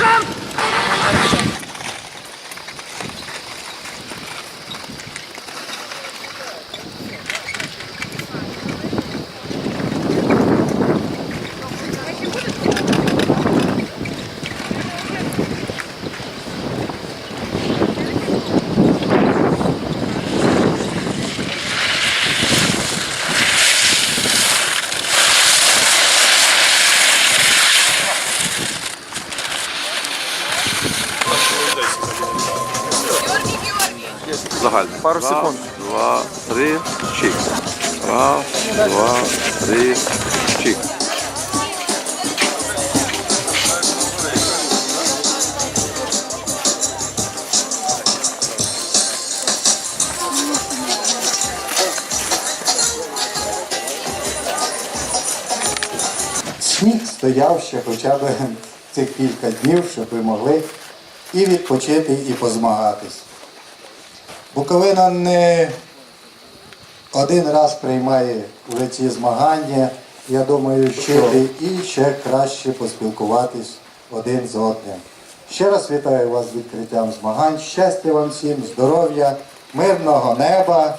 그. Загальне. Пару секунд. Два, три, чик. Раз, два, три, чик. Сніг стояв ще хоча б цих кілька днів, щоб ви могли і відпочити, і позмагатись. Буковина не один раз приймає вже ці змагання. Я думаю, вчити і ще краще поспілкуватись один з одним. Ще раз вітаю вас з відкриттям змагань. Щастя вам всім, здоров'я, мирного неба.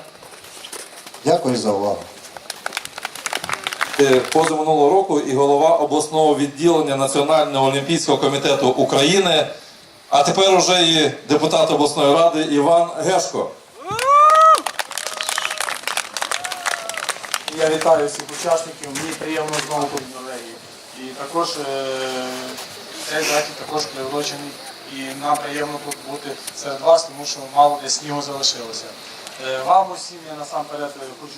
Дякую за увагу. Е, позаминулого року і голова обласного відділення Національного олімпійського комітету України, а тепер уже і депутат обласної ради Іван Гешко. Я вітаю всіх учасників, мені приємно знову бути колеги. І також е, цей захід також приурочений і нам приємно тут бути серед вас, тому що мало де снігу залишилося. Е, Вам усім я насамперед е, хочу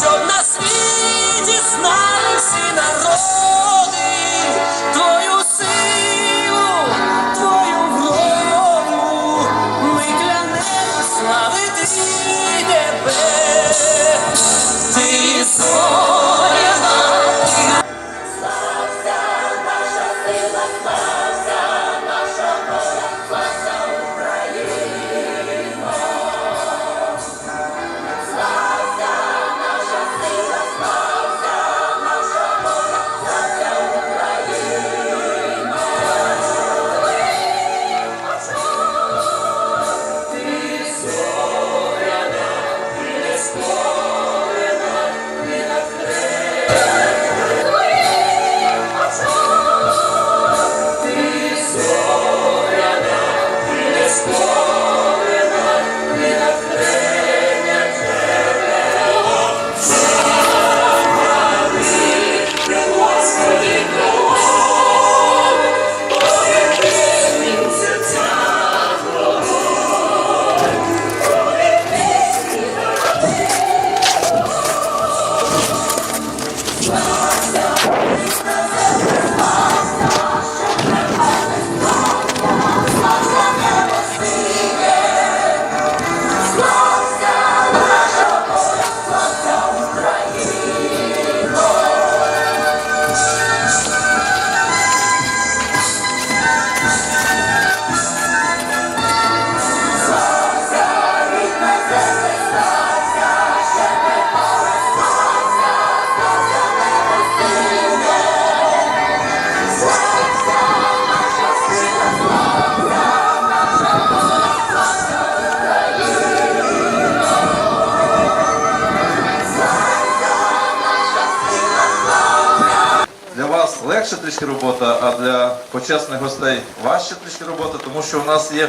щоб на світі знали всі народи, трішки робота, а для почесних гостей важче трішки робота, тому що у нас є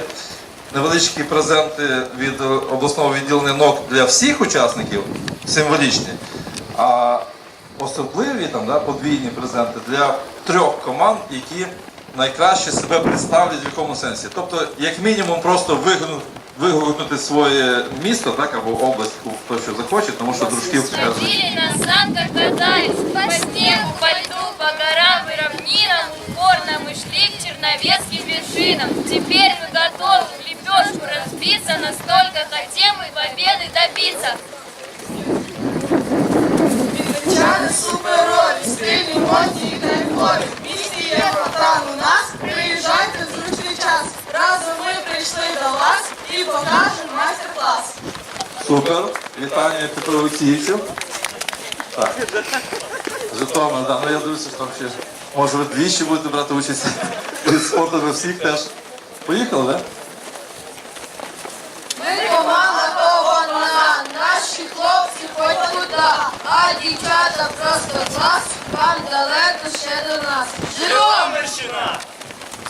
невеличкі презенти від обласного відділення НОК для всіх учасників, символічні, а особливі там, да, подвійні презенти для трьох команд, які найкраще себе представлять в якому сенсі. Тобто, як мінімум, просто вигукнути, вигукнути своє місто так, або область, хто що захоче, тому що дружківка. Ходили на санках, катались по снегу, по льду, по горам к черновецким вершинам. Теперь мы готовы в лепешку разбиться, настолько хотим мы победы добиться. Вінничани суперові, стильні, модні і кайфові. В місті є фонтан у нас, приїжджайте в зручний час. Разом ми прийшли до вас і покажемо майстер-клас. Супер. Вітання від Петро Олексійовичів. Так. Житомир, да. Ну я дивлюся, що там ще. Може ви двічі будете брати участь від спорту ви всіх теж. Поїхали, так? Ми команда повна, наші хлопці хоч куди, а дівчата просто клас, вам далеко ще до нас. Житомирщина!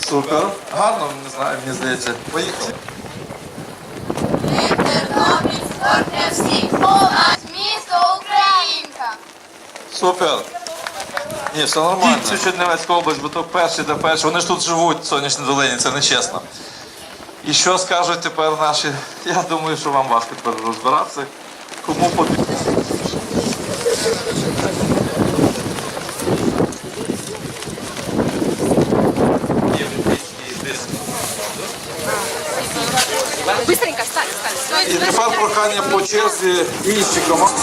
Супер. Гарно, не знаю, мені здається. Поїхали. Тернопіль, спорт для всіх, нас місто Українка. Супер. Ні, все нормально. Цю Чернівецьку область, бо то перші та перші. Вони ж тут живуть в сонячній долині, це не чесно. І що скажуть тепер наші? Я думаю, що вам важко тепер розбиратися. Кому потрібно. Быстренько встань, встань. І тепер прохання по черзі інші команди.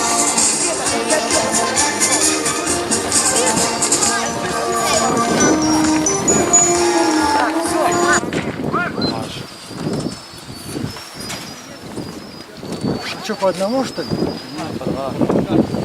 Що по одному что ли? Представтесь,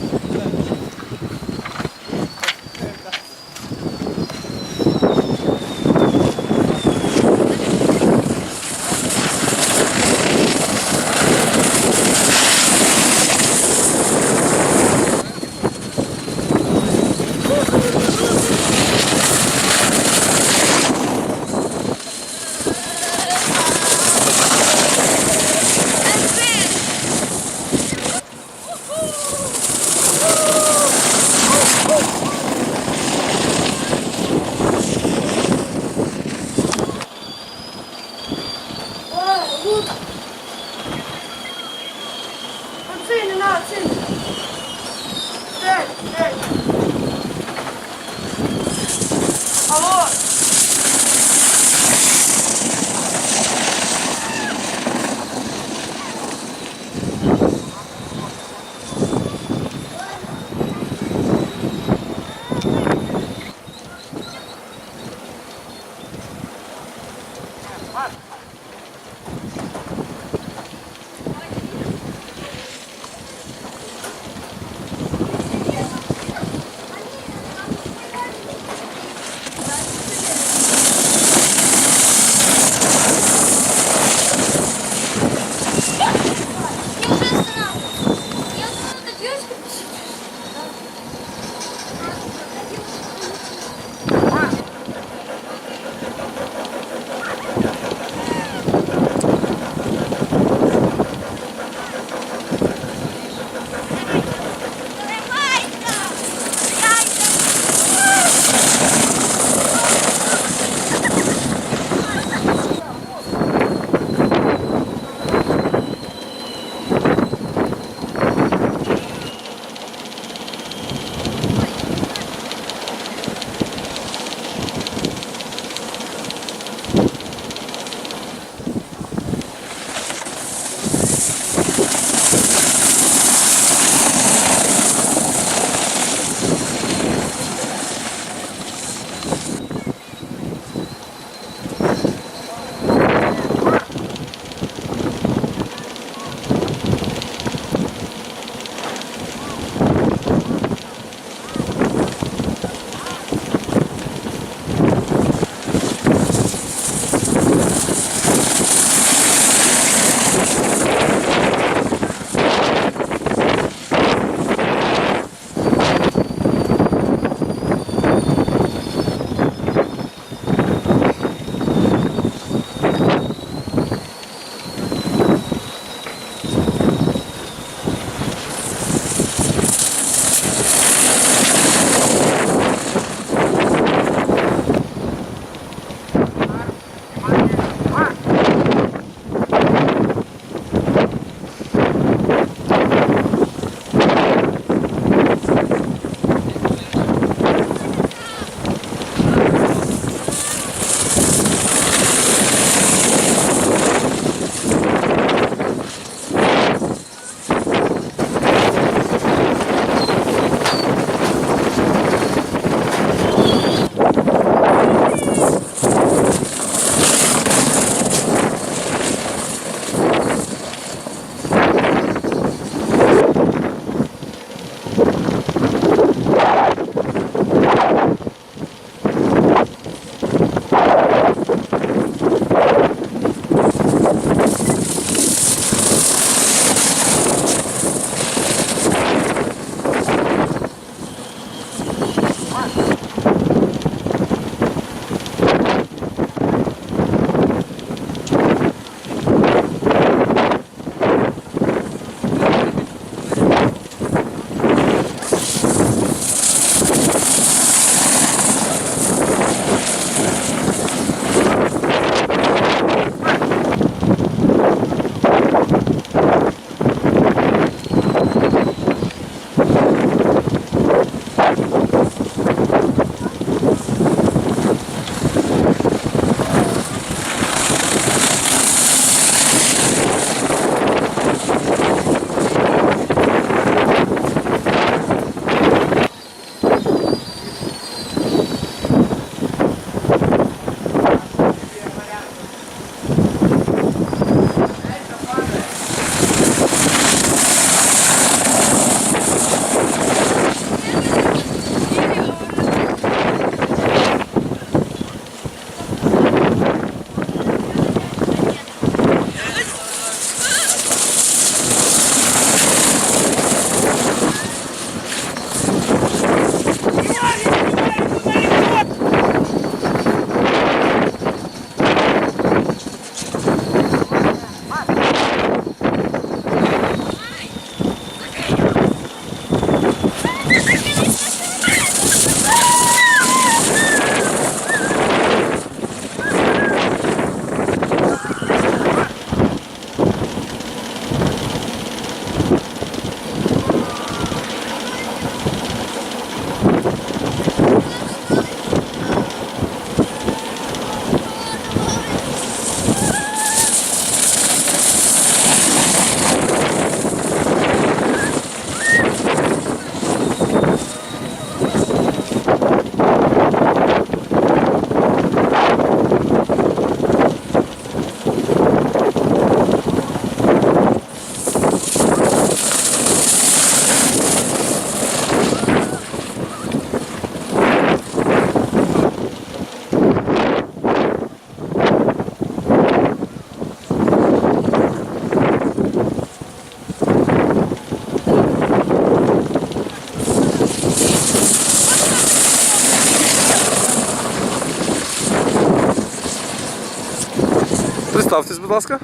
будь ласка.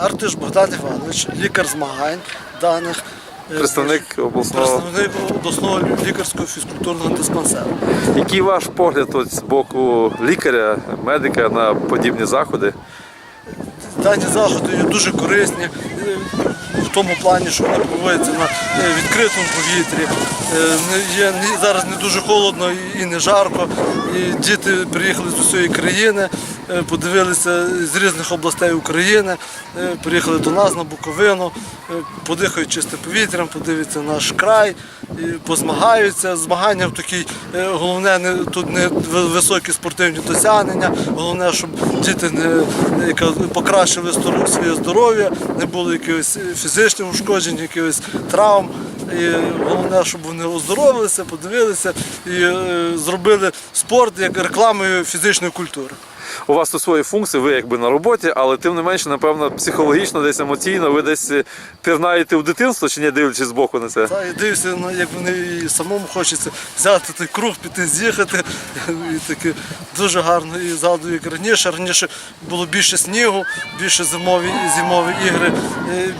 Артиш Богдан Іванович, лікар змагань даних. е, Представник обласного. Представник обласного лікарського фізкультурного диспансеру. Який ваш погляд от з боку лікаря, медика на подібні заходи? Дані заходи є дуже корисні е, в тому плані, що вони проводяться на е, відкритому повітрі. Е, Є зараз не дуже холодно і- не жарко. І діти приїхали з усієї країни, е, подивилися з різних областей України, е, приїхали до нас на Буковину, е, подихають чистим повітрям, подивляться наш край, позмагаються. Змагання в такій, е, головне, не, тут не високі спортивні досягнення, головне, щоб діти не, не покращили своє здоров'я, не було якихось е, фізичних ушкоджень, якихось травм. І головне, щоб вони оздоровилися, подивилися і е, зробили спорт як рекламою фізичної культури. У вас тут свої функції, ви якби на роботі, але тим не менше, напевно, психологічно, десь емоційно, ви десь е, пірнаєте в дитинство чи не дивлячись збоку на це? Та і дивишся, ну, як вони і самому хочеться взяти той круг, піти з'їхати. І таке дуже гарно. І згадую, як раніше. Раніше було більше снігу, більше зимові зимові ігри,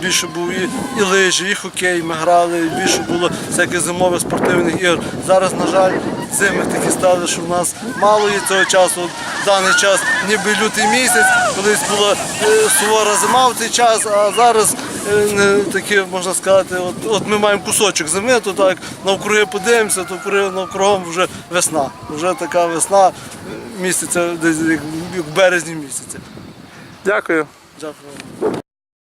більше був і, і лижі, і хокей ми грали, і більше було всяких зимових спортивних ігор. Зараз, на жаль, зими такі стали, що в нас мало є цього часу. В даний час ніби лютий місяць, колись була е, сувора зима в цей час, а зараз е, таке можна сказати, от, от ми маємо кусочок зими, то так навкруги подивимося, то навкругом вже весна. Вже така весна е, місяця, десь як в березні місяці. Дякую. Дякую.